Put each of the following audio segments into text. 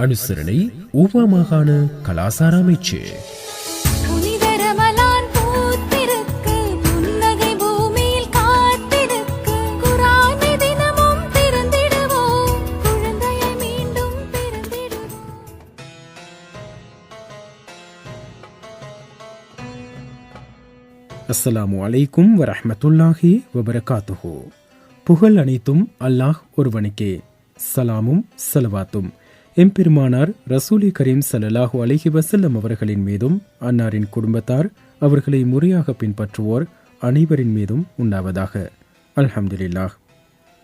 அனுசரணை ஊவா மாகாண கலாசார அமைச்சு. அஸ்ஸலாமு அலைக்கும் வரஹ்மத்துல்லாஹி வபரகாத்துஹு. புகழ் அனைத்தும் அல்லாஹ் ஒருவனுக்கே. சலாமும் சலவாத்தும். எம்பெருமானார் ரசூலி கரீம் சல்லாஹு அலைஹி வசல்லம் அவர்களின் மீதும் அன்னாரின் குடும்பத்தார் அவர்களை முறையாக பின்பற்றுவோர் அனைவரின் மீதும் உண்டாவதாக. அல்ஹம்துலில்லாஹ்.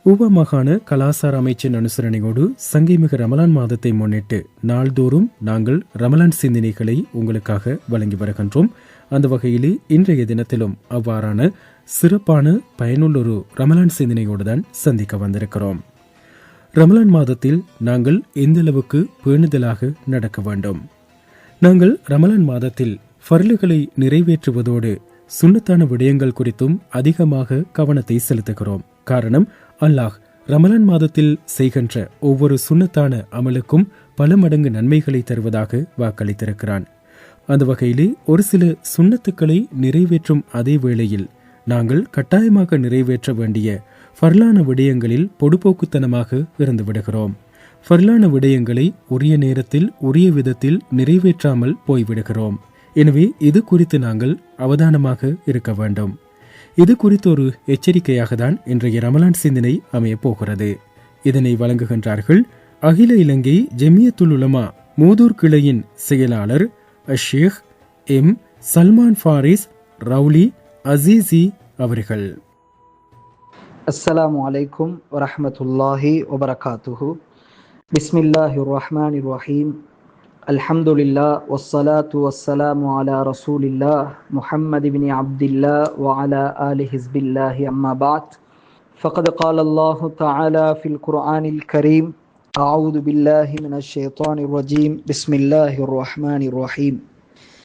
உப மாகாண கலாசார அமைச்சின் அனுசரணையோடு சங்கைமிகு ரமலான் மாதத்தை முன்னிட்டு நாள்தோறும் நாங்கள் ரமலான் சிந்தனைகளை உங்களுக்காக வழங்கி வருகின்றோம். அந்த வகையிலே இன்றைய தினத்திலும் அவ்வாறான சிறப்பான பயனுள்ளொரு ரமலான் சிந்தனையோடு தான் சந்திக்க வந்திருக்கிறோம். ரமலான் மாதத்தில் நாங்கள் எந்தளவுக்கு பேணுதலாக நடக்க வேண்டும்? நாங்கள் ரமலான் மாதத்தில் ஃபர்லுகளை நிறைவேற்றுவதோடு சுண்ணத்தான விடயங்கள் குறித்தும் அதிகமாக கவனத்தை செலுத்துகிறோம். காரணம் அல்லாஹ் ரமலான் மாதத்தில் செய்கின்ற ஒவ்வொரு சுண்ணத்தான அமலுக்கும் பல மடங்கு நன்மைகளை தருவதாக வாக்களித்திருக்கிறான். அந்த வகையிலே ஒரு சில சுண்ணத்துக்களை நிறைவேற்றும் அதே வேளையில் நாங்கள் கட்டாயமாக நிறைவேற்ற வேண்டிய ஃபர்லான விடயங்களில் பொடுபோக்குத்தனமாக இருந்து விடுகிறோம் ஃபர்லான விடயங்களை உரிய நேரத்தில் உரிய விதத்தில் நிறைவேற்றாமல் போய்விடுகிறோம். எனவே இது குறித்து நாங்கள் அவதானமாக இருக்க வேண்டும். இது குறித்த ஒரு எச்சரிக்கையாக தான் இன்றைய ரமலான் சிந்தனை அமையப் போகிறது. இதனை வழங்குகின்றார்கள் அகில இலங்கை ஜெமியத்துல் உலமா மூதூர் கிளையின் செயலாளர் அஷேக் எம். சல்மான் ஃபாரிஸ் ரவுலி அசீசி அவர்கள். السلام عليكم ورحمة الله وبركاته. بسم الله الرحمن الرحيم. الحمد لله والصلاة والسلام على رسول الله محمد بن عبد الله وعلى آله حزب الله أما بعد. فقد قال الله تعالى في القرآن الكريم أعوذ بالله من الشيطان الرجيم. بسم الله الرحمن الرحيم.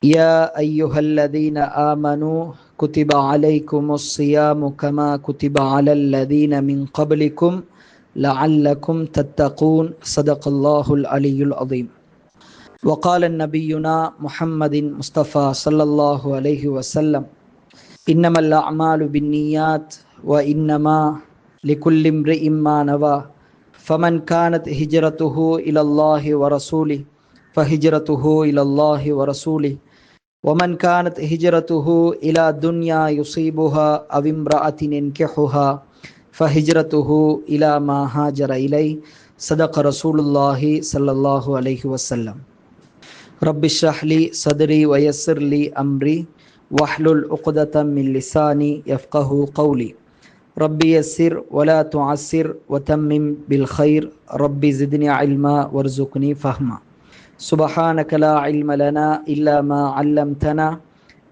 يا أيها الذين آمنوا كتب عليكم الصيام كما كتب على الذين من قبلكم لعلكم تتقون. صدق الله العلي العظيم. وقال النبينا محمد مصطفى صلى الله عليه وسلم إنما الأعمال بالنيات وإنما لكل امرئ ما نوى. فمن كانت هجرته إلى الله ورسوله فهجرته إلى الله ورسوله ومن كانت هجرته إلى دنيا يصيبها أو امرأة ينكحها فهجرته إلى ما هاجر إليه صدق رسول الله صلى الله عليه وسلم. رب اشرح لي صدري ويسر لي أمري واحلل عقدة من لساني يفقه قولي. ربي يسر ولا تعسر وتمم بالخير. ربي زدني علما وارزقني فهما. سبحانك لا علم لنا إلا ما علمتنا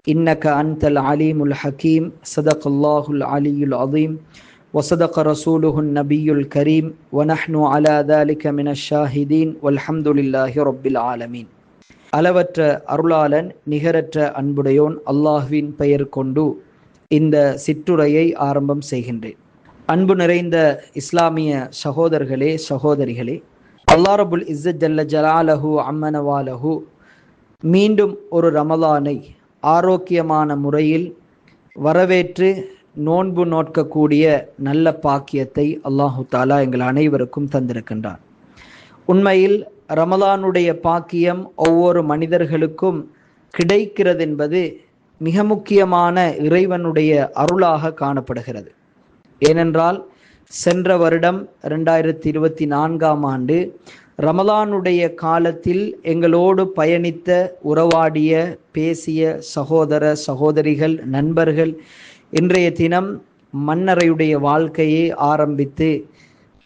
إنك أنت العليم الحكيم صدق الله العلي العظيم وصدق رسوله النبي الكريم ونحن على ذلك من الشاهدين والحمد لله رب العالمين அளவற்ற அருளாளன் நிகரற்ற அன்புடையோன் அல்லாஹ்வின் பெயர் கொண்டு இந்த சிற்றுரையை ஆரம்பம் செய்கின்றேன் அன்பு நிறைந்த இஸ்லாமிய சகோதரர்களே சகோதரிகளே அல்லா ரபுல் இஸ்ஸத் ஜல்ல ஜலாலஹு அம்மனவாலஹு மீண்டும் ஒரு ரமலானை ஆரோக்கியமான முறையில் வரவேற்று நோன்பு நோட்கக்கூடிய நல்ல பாக்கியத்தை அல்லாஹு தாலா எங்கள் அனைவருக்கும் தந்திருக்கின்றான். உண்மையில் ரமலானுடைய பாக்கியம் ஒவ்வொரு மனிதர்களுக்கும் கிடைக்கிறது என்பது மிக முக்கியமான இறைவனுடைய அருளாக காணப்படுகிறது. ஏனென்றால் சென்ற வருடம் ரெண்டாயிரத்தி இருபத்தி நான்காம் ஆண்டு ரமலானுடைய காலத்தில் எங்களோடு பயணித்த உறவாடிய பேசிய சகோதர சகோதரிகள் நண்பர்கள் இன்றைய தினம் மன்னரையுடைய வாழ்க்கையை ஆரம்பித்து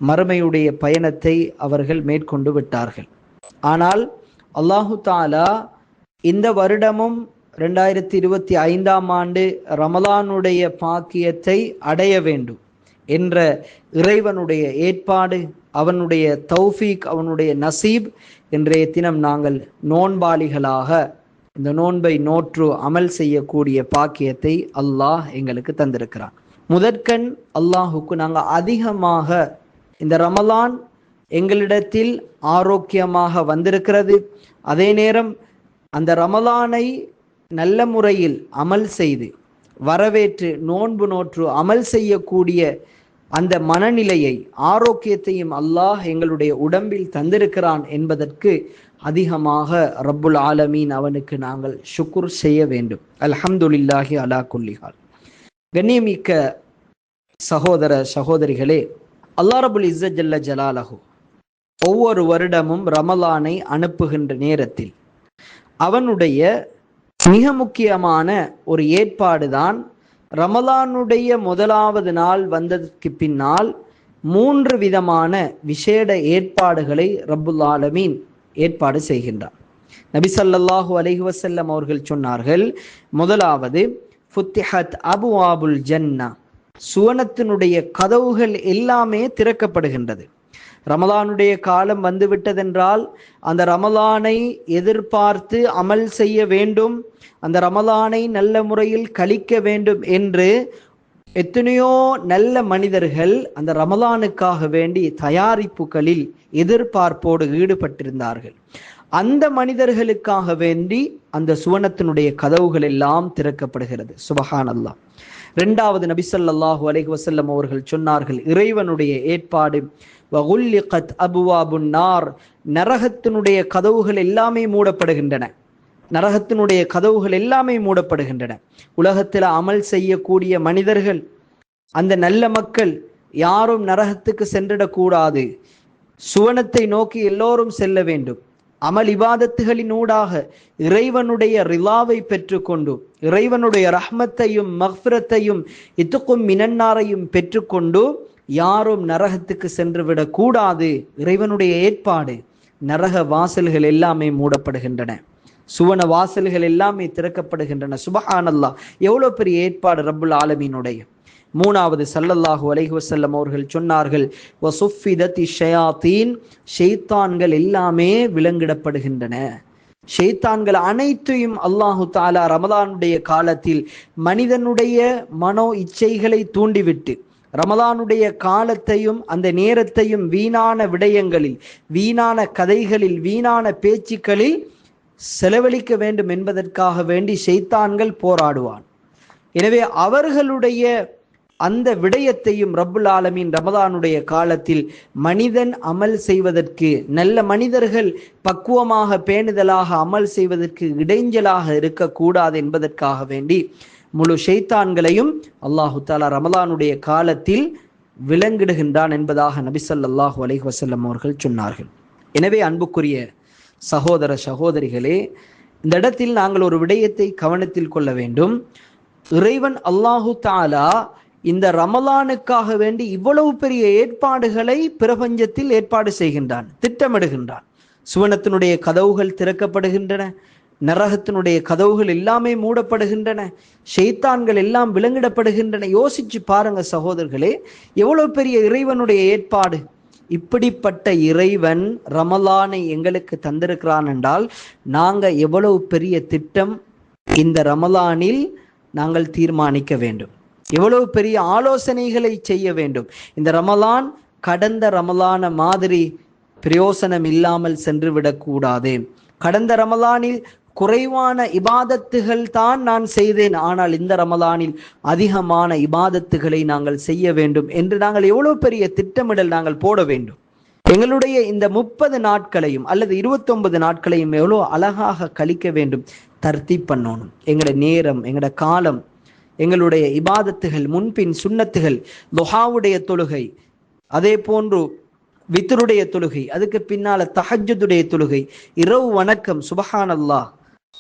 மறுமையுடைய பயணத்தை அவர்கள் மேற்கொண்டு விட்டார்கள். ஆனால் அல்லாஹு தாலா இந்த வருடமும் ரெண்டாயிரத்தி இருபத்தி ஐந்தாம் ஆண்டு ரமலானுடைய பாக்கியத்தை அடைய வேண்டும். என்ற இறைவனுடைய ஏற்பாடு அவனுடைய தௌஃபீக் அவனுடைய நசீப் இன்றைய தினம் நாங்கள் நோன்பாளிகளாக இந்த நோன்பை நோற்று அமல் செய்யக்கூடிய பாக்கியத்தை அல்லாஹ் எங்களுக்கு தந்திருக்கிறான். முதற்கண் அல்லாஹுக்கு நாங்கள் அதிகமாக இந்த ரமலான் எங்களிடத்தில் ஆரோக்கியமாக வந்திருக்கிறது. அதே நேரம் அந்த ரமலானை நல்ல முறையில் அமல் செய்து வரவேற்று நோன்பு நோற்று அமல் செய்யக்கூடிய அந்த மனநிலையை ஆரோக்கியத்தையும் அல்லாஹ் எங்களுடைய உடம்பில் தந்திருக்கிறான் என்பதற்கு அதிகமாக ரப்புல் ஆலமீன் அவனுக்கு நாங்கள் சுக்குர் செய்ய வேண்டும். அல்ஹம்துலில்லாஹி அலா குல்லிஹால் கண்ணியமிக்க சகோதர சகோதரிகளே அல்லா ரபுல் இஸ்ஸத் ஜல்ல ஜலாலஹு ஒவ்வொரு வருடமும் ரமலானை அனுப்புகின்ற நேரத்தில் அவனுடைய மிக முக்கியமான ஒரு ஏற்பாடுதான் ரமலானுடைய முதலாவது நாள் வந்ததற்கு பின்னால் மூன்று விதமான விசேட ஏற்பாடுகளை ரப்புல் ஆலமீன் ஏற்பாடு செய்கின்றார். நபி ஸல்லல்லாஹு அலைஹி வசல்லம் அவர்கள் சொன்னார்கள் முதலாவது ஃபுத்திஹத் அபு ஆபுல் ஜன்னா சுவனத்தினுடைய கதவுகள் எல்லாமே திறக்கப்படுகின்றது. ரமலானுடைய காலம் வந்துவிட்டதென்றால் அந்த ரமலானை எதிர்பார்த்து அமல் செய்ய வேண்டும் அந்த ரமலானை நல்ல முறையில் கழிக்க வேண்டும் என்று எத்தனையோ நல்ல மனிதர்கள் அந்த ரமலானுக்காக வேண்டி தயாரிப்புகளில் எதிர்பார்ப்போடு ஈடுபட்டிருந்தார்கள். அந்த மனிதர்களுக்காக வேண்டி அந்த சுவனத்தினுடைய கதவுகள் எல்லாம் திறக்கப்படுகிறது. சுபஹான் அல்லா ரெண்டாவது நபிசல்லாஹூ அலைஹி வசல்லம் அவர்கள் சொன்னார்கள் இறைவனுடைய ஏற்பாடு வகுல்லிகத் அபுவாபுன் நார். நரகத்தினுடைய கதவுகள் எல்லாமே மூடப்படுகின்றன. நரகத்தினுடைய கதவுகள் எல்லாமே மூடப்படுகின்றன. உலகத்தில் அமல் செய்யக்கூடிய மனிதர்கள் அந்த நல்ல மக்கள் யாரும் நரகத்துக்கு சென்றிடக்கூடாது. சுவனத்தை நோக்கி எல்லோரும் செல்ல வேண்டும். அமல் இவாதத்துகளினூடாக இறைவனுடைய ரிலாவை பெற்றுக்கொண்டு இறைவனுடைய ரஹ்மத்தையும் மஹ்ரத்தையும் இத்துக்கும் மினன்னாரையும் பெற்றுக்கொண்டு யாரும் நரகத்துக்கு சென்று விடக்கூடாது இறைவனுடைய ஏற்பாடு. நரக வாசல்கள் எல்லாமே மூடப்படுகின்றன. சுவன வாசல்கள் எல்லாமே திறக்கப்படுகின்றன. சுபஹானல்லா. எவ்வளவு பெரிய ஏற்பாடு ரப்புல் ஆலமீனுடைய. மூணாவது சல்லல்லாஹு அலைஹி வசல்லம் அவர்கள் சொன்னார்கள் வசுஃபிதத்தி ஷெய்தான்கள் எல்லாமே விலங்கிடப்படுகின்றன. ஷெய்தான்கள் அனைத்தையும் அல்லாஹு தாலா ரமதானுடைய காலத்தில் மனிதனுடைய மனோ இச்சைகளை தூண்டிவிட்டு ரமலானுடைய காலத்தையும் அந்த நேரத்தையும் வீணான விடயங்களில் வீணான கதைகளில் வீணான பேச்சுக்களில் செலவழிக்க வேண்டும் என்பதற்காக வேண்டி செய்தான்கள் போராடுவான். எனவே அவர்களுடைய அந்த விடயத்தையும் ரப்புல் ஆலமின் ரமதானுடைய காலத்தில் மனிதன் அமல் செய்வதற்கு நல்ல மனிதர்கள் பக்குவமாக பேணுதலாக அமல் செய்வதற்கு இடைஞ்சலாக இருக்கக்கூடாது என்பதற்காக வேண்டி முழு ஷெய்தான்களையும் அல்லாஹு தாலா ரமலானுடைய காலத்தில் விலங்கிடுகின்றான் என்பதாக நபிசல்லாஹு அலைஹி வசல்லம் அவர்கள் சொன்னார்கள். எனவே அன்புக்குரிய சகோதர சகோதரிகளே இந்த இடத்தில் நாங்கள் ஒரு விடயத்தை கவனத்தில் கொள்ள வேண்டும். இறைவன் அல்லாஹு தாலா இந்த ரமலானுக்காக வேண்டி இவ்வளவு பெரிய ஏற்பாடுகளை பிரபஞ்சத்தில் ஏற்பாடு செய்கின்றான் திட்டமிடுகின்றான். சுவனத்தினுடைய கதவுகள் திறக்கப்படுகின்றன நரகத்தினுடைய கதவுகள் எல்லாமே மூடப்படுகின்றன ஷெய்தான்கள் எல்லாம் விலங்கிடப்படுகின்றன. யோசிச்சு பாருங்க சகோதரர்களே எவ்வளவு பெரிய இறைவனுடைய ஏற்பாடு. இப்படிப்பட்ட இறைவன் ரமலானை எங்களுக்கு தந்திருக்கிறான் என்றால் நாங்க எவ்வளவு பெரிய திட்டம் இந்த ரமலானில் நாங்கள் தீர்மானிக்க வேண்டும். எவ்வளவு பெரிய ஆலோசனைகளை செய்ய வேண்டும். இந்த ரமலான் கடந்த ரமலான மாதிரி பிரயோசனம் இல்லாமல் சென்று விடக்கூடாது கடந்த ரமலானில் குறைவான இபாதத்துகள் தான் நான் செய்தேன். ஆனால் இந்த ரமலானில் அதிகமான இபாதத்துகளை நாங்கள் செய்ய வேண்டும் என்று நாங்கள் எவ்வளவு பெரிய திட்டமிடல் நாங்கள் போட வேண்டும்? எங்களுடைய இந்த முப்பது நாட்களையும் அல்லது இருபத்தொன்பது நாட்களையும் எவ்வளோ அழகாக கழிக்க வேண்டும்? தர்த்தி பண்ணணும். எங்களோட நேரம் எங்களோட காலம் எங்களுடைய இபாதத்துகள் முன்பின் சுண்ணத்துகள் லொஹாவுடைய தொழுகை அதே போன்று வித்தருடைய தொழுகை அதுக்கு பின்னால தஹஜுடைய தொழுகை இரவு வணக்கம் சுபஹானல்லா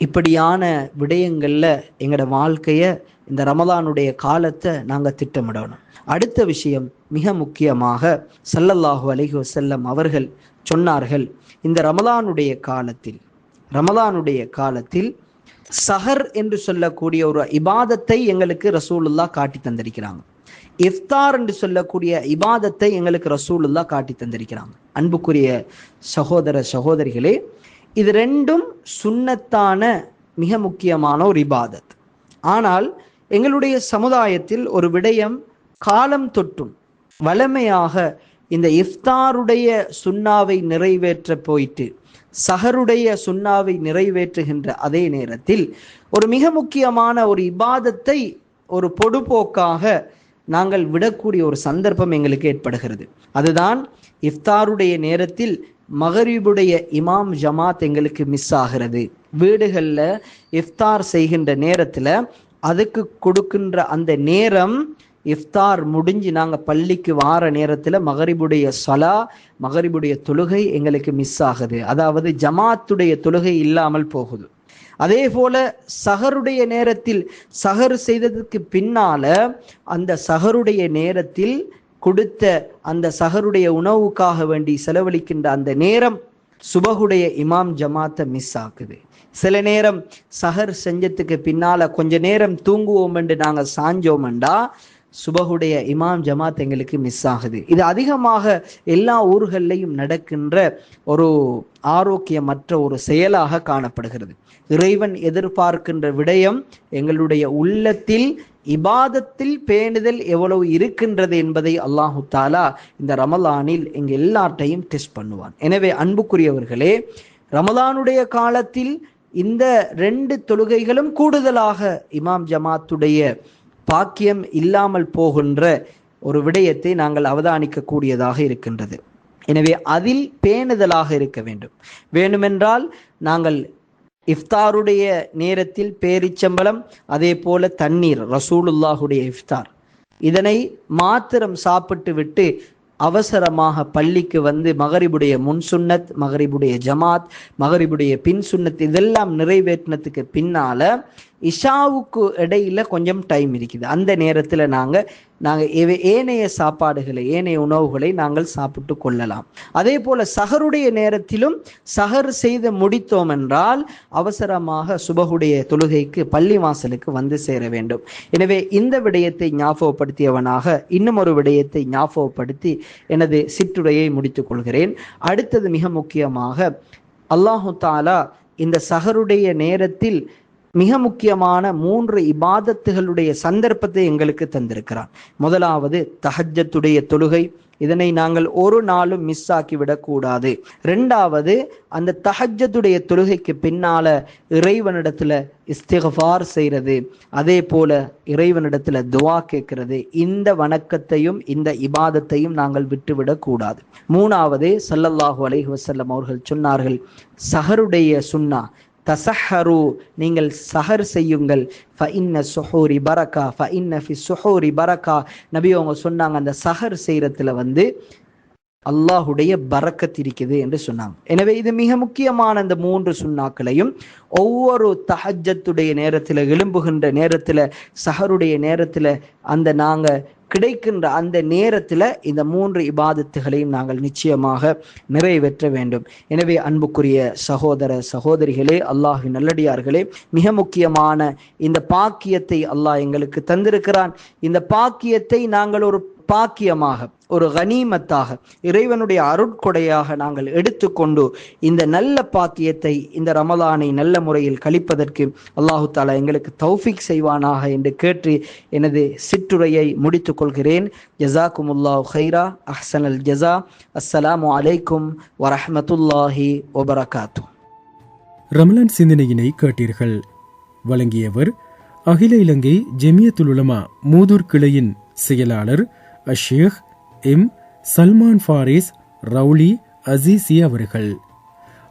இப்படியான விடயங்களில் எங்களோட வாழ்க்கையை இந்த ரமதானுடைய காலத்தை நாங்கள் திட்டமிடணும். அடுத்த விஷயம் மிக முக்கியமாக சல்லல்லாஹு அலைஹி வஸல்லம் அவர்கள் சொன்னார்கள் இந்த ரமதானுடைய காலத்தில் ரமதானுடைய காலத்தில் சஹர் என்று சொல்லக்கூடிய ஒரு இபாதத்தை எங்களுக்கு ரசூலுல்லா காட்டி தந்திருக்கிறாங்க. இஃப்தார் என்று சொல்லக்கூடிய இபாதத்தை எங்களுக்கு ரசூலுல்லா காட்டி தந்திருக்கிறாங்க. அன்புக்குரிய சகோதர சகோதரிகளே இது ரெண்டும் சுண்ணத்தான மிக முக்கியமான ஒரு இபாதத். ஆனால் எங்களுடைய சமுதாயத்தில் ஒரு விடயம் காலம் தொட்டும் வளமையாக இந்த இஃப்தாருடைய சுண்ணாவை நிறைவேற்ற போயிட்டு சஹருடைய சுண்ணாவை நிறைவேற்றுகின்ற அதே நேரத்தில் ஒரு மிக முக்கியமான ஒரு இபாதத்தை ஒரு பொடுபோக்காக நாங்கள் விடக்கூடிய ஒரு சந்தர்ப்பம் எங்களுக்கு ஏற்படுகிறது. அதுதான் இஃப்தாருடைய நேரத்தில் மகரிபுடைய இமாம் ஜமாத் எங்களுக்கு மிஸ் ஆகிறது. வீடுகளில் இஃப்தார் செய்கின்ற நேரத்தில் அதுக்கு கொடுக்கின்ற அந்த நேரம் இஃப்தார் முடிஞ்சு நாங்கள் பள்ளிக்கு வார நேரத்தில் மகரிபுடைய சலா மகரிபுடைய தொழுகை எங்களுக்கு மிஸ் ஆகுது. அதாவது ஜமாத்துடைய தொழுகை இல்லாமல் போகுது. அதே போல சகருடைய நேரத்தில் சகர் செய்ததுக்கு பின்னால அந்த சகருடைய நேரத்தில் கொடுத்த அந்த சஹருடைய உணவுக்காக வேண்டி செலவழிக்கின்ற அந்த நேரம் சுபகுடைய இமாம் ஜமாத்தை மிஸ் ஆக்குது. சில நேரம் சஹர் செஞ்சதுக்கு பின்னால கொஞ்ச நேரம் தூங்குவோம் என்று நாங்கள் சாஞ்சோம்டா சுபகுடைய இமாம் ஜமாத் எங்களுக்கு மிஸ் ஆகுது. இது அதிகமாக எல்லா ஊர்கள்லையும் நடக்கின்ற ஒரு ஆரோக்கியமற்ற ஒரு செயலாக காணப்படுகிறது. இறைவன் எதிர்பார்க்கின்ற விடயம் எங்களுடைய உள்ளத்தில் இபாதத்தில் பேணுதல் எவ்வளவு இருக்கின்றது என்பதை அல்லாஹு தாலா இந்த ரமலானில் எங்க எல்லார்ட்டையும் டெஸ்ட் பண்ணுவான். எனவே அன்புக்குரியவர்களே ரமலானுடைய காலத்தில் இந்த ரெண்டு தொழுகைகளும் கூடுதலாக இமாம் ஜமாத்துடைய பாக்கியம் இல்லாமல் போகின்ற ஒரு விடயத்தை நாங்கள் அவதானிக்க கூடியதாக இருக்கின்றது. எனவே அதில் பேணுதலாக இருக்க வேண்டும். வேண்டுமென்றால் நாங்கள் இஃப்தாருடைய நேரத்தில் பேரிச்சம்பளம் அதே போல தண்ணீர் ரசூலுல்லாஹுடைய இஃப்தார். இதனை மாத்திரம் சாப்பிட்டு விட்டு அவசரமாக பள்ளிக்கு வந்து மகரிபுடைய முன்சுன்னத் மகரிபுடைய ஜமாத் மகரிபுடைய பின் சுன்னத் இதெல்லாம் நிறைவேற்றினத்துக்கு பின்னால இஷாவுக்கு இடையில கொஞ்சம் டைம் இருக்குது. அந்த நேரத்தில் நாங்கள் நாங்கள் ஏனைய சாப்பாடுகளை ஏனைய உணவுகளை நாங்கள் சாப்பிட்டு கொள்ளலாம். அதே போல சகருடைய நேரத்திலும் சகர் செய்து முடித்தோம் என்றால் அவசரமாக சுபகுடைய தொழுகைக்கு பள்ளி வாசலுக்கு வந்து சேர வேண்டும். எனவே இந்த விடயத்தை ஞாபகப்படுத்தியவனாக இன்னும் ஒரு விடயத்தை ஞாபகப்படுத்தி எனது சிற்றுரையை முடித்துக் கொள்கிறேன். அடுத்தது மிக முக்கியமாக அல்லாஹு தாலா இந்த சகருடைய நேரத்தில் மிக முக்கியமான மூன்று இபாதத்துகளுடைய சந்தர்ப்பத்தை எங்களுக்கு தந்திருக்கிறான் முதலாவது தஹஜத்துடைய தொழுகை. இதனை நாங்கள் ஒரு நாளும் மிஸ் ஆக்கி விடக்கூடாது. ரெண்டாவது அந்த தஹஜத்துடைய தொழுகைக்கு பின்னால இறைவனிடத்துல இஸ்திகஃபார் செய்கிறது அதே போல இறைவனிடத்துல துவா கேட்கிறது. இந்த வணக்கத்தையும் இந்த இபாதத்தையும் நாங்கள் விட்டுவிடக்கூடாது. மூணாவது சல்லல்லாஹு அலைஹி வசல்லம் அவர்கள் சொன்னார்கள் சஹருடைய சுன்னா தசஹரு நீங்கள் சஹர் செய்யுங்கள். ஃப இன்ன சுஹூரி பரக்கா ஃப இன்ன ஃபி சுஹூரி பரக்கா நபி அவங்க சொன்னாங்க அந்த சஹர் செய்கிறத்துல வந்து அல்லாஹுடைய பறக்கத் இருக்குது என்று சொன்னாங்க. எனவே இது மிக முக்கியமான இந்த மூன்று சுண்ணாக்களையும் ஒவ்வொரு தஹஜத்துடைய நேரத்தில் எழும்புகின்ற நேரத்தில் சஹருடைய நேரத்தில் அந்த நாங்கள் கிடைக்கின்ற அந்த நேரத்தில் இந்த மூன்று இபாதத்துகளையும் நாங்கள் நிச்சயமாக நிறைவேற்ற வேண்டும். எனவே அன்புக்குரிய சகோதர சகோதரிகளே அல்லாஹின் நல்லடியார்களே மிக முக்கியமான இந்த பாக்கியத்தை அல்லாஹ் எங்களுக்கு தந்திருக்கிறான். இந்த பாக்கியத்தை நாங்கள் ஒரு பாக்கியமாக ஒரு கனிமத்தாக இறைவனுடைய அருட்கொடையாக நாங்கள் எடுத்துக்கொண்டு இந்த நல்ல பாக்கியத்தை இந்த ரமலானை நல்ல முறையில் கழிப்பதற்கு அல்லாஹு தாலா எங்களுக்கு தௌஃபிக் செய்வானாக என்று கேட்டு எனது சிற்றுரையை முடித்துக் கொள்கிறேன். ஜசாக்குமுல்லா ஹைரா அஹ்சன் அல் ஜசா அஸ்ஸலாமு அலைக்கும் வரஹமத்துல்லாஹி ஒபரகாத்து ரமலான் சிந்தனையினை கேட்டீர்கள். வழங்கியவர் அகில இலங்கை ஜெமியத்துலுலமா மூதூர் கிளையின் செயலாளர் அஷேக் எம். சல்மான் ஃபாரிஸ் ரவுலி அசீசி அவர்கள்.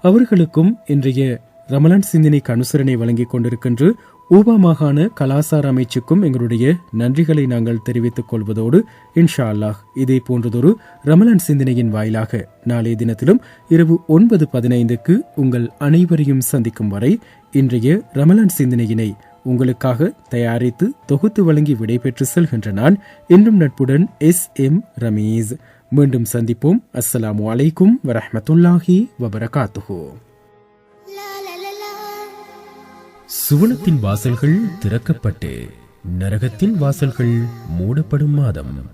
அவர்களுக்கும் இன்றைய ரமலான் சிந்தனைக்கு அனுசரணை வழங்கிக் கொண்டிருக்கின்ற ஊபா மாகாண கலாசார அமைச்சுக்கும் எங்களுடைய நன்றிகளை நாங்கள் தெரிவித்துக் கொள்வதோடு இன்ஷா அல்லாஹ் இதே போன்றதொரு ரமலான் சிந்தனையின் வாயிலாக நாளைய தினத்திலும் இரவு ஒன்பது பதினைந்துக்கு உங்கள் அனைவரையும் சந்திக்கும் வரை இன்றைய ரமலான் சிந்தனையினை உங்களுக்காக தயாரித்து தொகுத்து வழங்கி விடைபெற்று செல்கின்ற நான் இன்றும் நட்புடன் எஸ் எம் ரமேஷ் மீண்டும் சந்திப்போம். அஸ்ஸலாமு அலைக்கும் வரமத்துல்லாஹி வபரகாத்துஹூ. சுவனத்தின் வாசல்கள் திறக்கப்பட்டு நரகத்தின் வாசல்கள் மூடப்படும் மாதம்.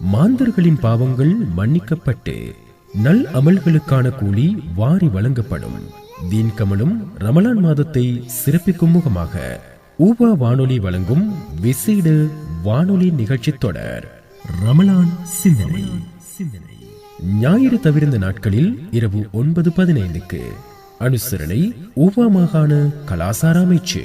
மாந்தர்களின் பாவங்கள் மன்னிக்கப்பட்டு நல் அமல்களுக்கான கூலி வாரி வழங்கப்படும். தீன் கமலும் ரமலான் மாதத்தை சிறப்பிக்கும் முகமாக ஊபா வானொலி வழங்கும் விசேட வானொலி நிகழ்ச்சி தொடர் ரமலான் சிந்தனை சிந்தனை. ஞாயிறு தவிர்ந்த நாட்களில் இரவு ஒன்பது பதினைந்துக்கு அனுசரணை ஊவா மாகாண கலாசார அமைச்சு.